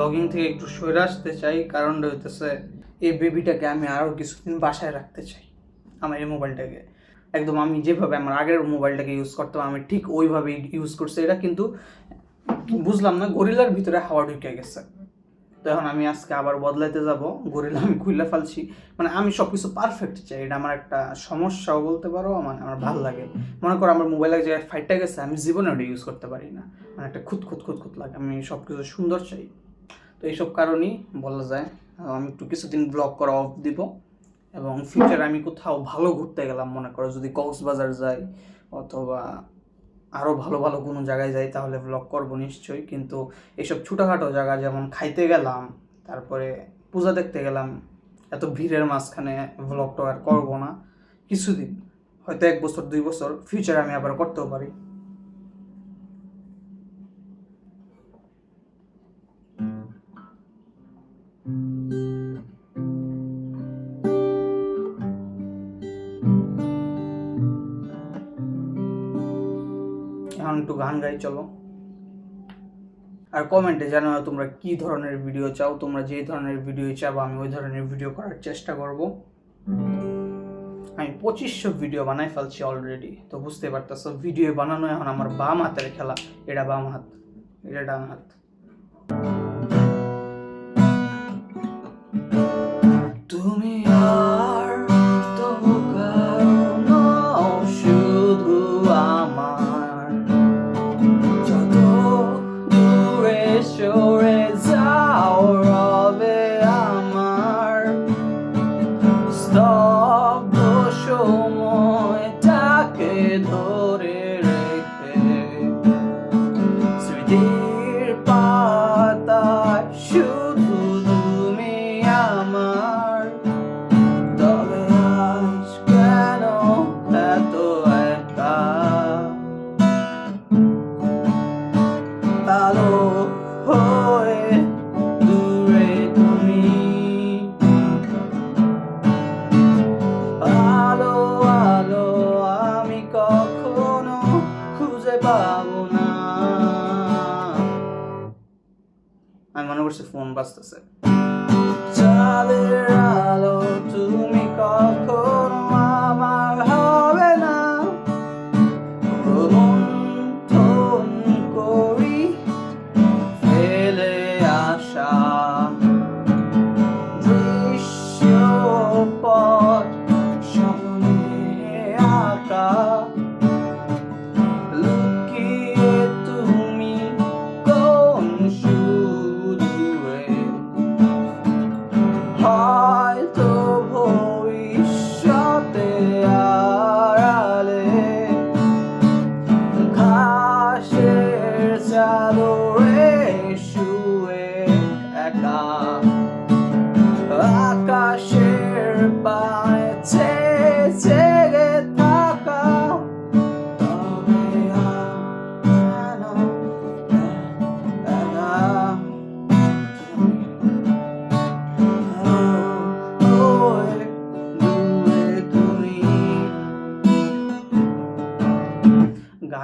Blogging থেকে একটু সরে আসতে চাই, কারণটা হইতেছে, এই বেবিটাকে আমি আরও কিছুদিন বাসায় রাখতে চাই, আমার এই মোবাইলটাকে একদম আমি যেভাবে আমার আগের মোবাইলটাকে ইউজ করতাম, আমি ঠিক ওইভাবেই ইউজ করছি। এটা কিন্তু বুঝলাম না, গরিলার ভিতরে হাওয়া ঢুকে গেছে। তো এখন আমি আজকে আবার বদলাইতে যাব, গরিলা আমি খুলে ফেলছি। মানে আমি সব কিছু পারফেক্ট চাই, এটা আমার একটা সমস্যাও বলতে পারো আমার আমার ভালো লাগে। মনে করো আমার মোবাইল এক জায়গায় ফাইটটা গেছে, আমি জীবনে ওটা ইউজ করতে পারি না। মানে একটা খুঁত খুঁত খুঁত খুঁত লাগে, আমি সব কিছু সুন্দর চাই। তো এইসব কারণেই বলা যায় আমি একটু কিছুদিন ব্লগ করা অফ দিব এবং ফিউচারে আমি কোথাও ভালো ঘুরতে গেলাম মনে করো, যদি কক্সবাজার যাই অথবা আরও ভালো ভালো কোনো জায়গায় যাই তাহলে ব্লগ করব নিশ্চয়ই। কিন্তু এইসব ছোটোখাটো জায়গা যেমন খাইতে গেলাম, তারপরে পূজা দেখতে গেলাম, এত ভিড়ের মাঝখানে ব্লগটা আর করব না। কিছুদিন, হয়তো এক বছর, দুই বছর ফিউচারে আমি আবার করতেও পারি। এখন একটু গান গাই, চলো। আর কমেন্টে জানাও তোমরা কি ধরনের ভিডিও চাও, তোমরা যে ধরনের ভিডিও চাও, আমি ওই ধরনের ভিডিও করার চেষ্টা করব। আমি পঁচিশশো ভিডিও বানাই ফেলছি অলরেডি তো বুঝতে পারতেছো ভিডিও বানানো এখন আমার বাম হাতের খেলা, এটা বাম হাত, এটা ডান হাত। আলো হয়ে দূরে তুমি। আলো আলো আমি কখনো খুঁজে পাবো না। আমি মনে করছি ফোন বাজতেছে।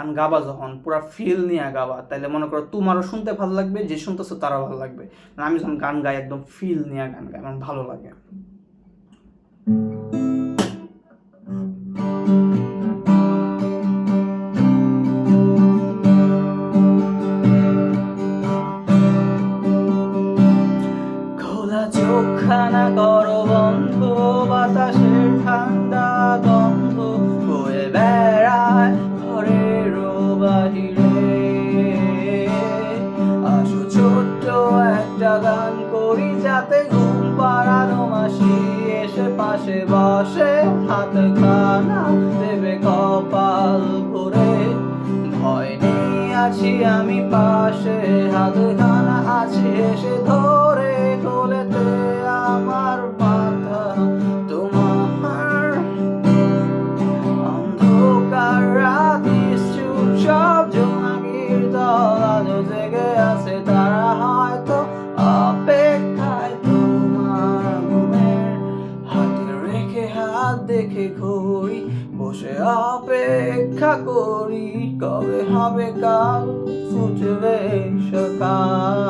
গান গাবা যখন, পুরা ফিল নিয়ে গাবা তাহলে মনে করো তোমারও শুনতে ভালো লাগবে, যে শুনতেছো তারও ভালো লাগবে। আমি যখন গান গাই, একদম ফিল নিয়ে গান গাই, আমার ভালো লাগে। করি যাতে ঘুম পাড়ানো মাসি এসে পাশে বসে হাত খানা দেবে কপাল ভরে। ভয় নেই আছি আমি পাশে হাত খানা আছে এসে ধরে তোলেতে আমার করি কবে হবে কাল ফুটবে সকাল।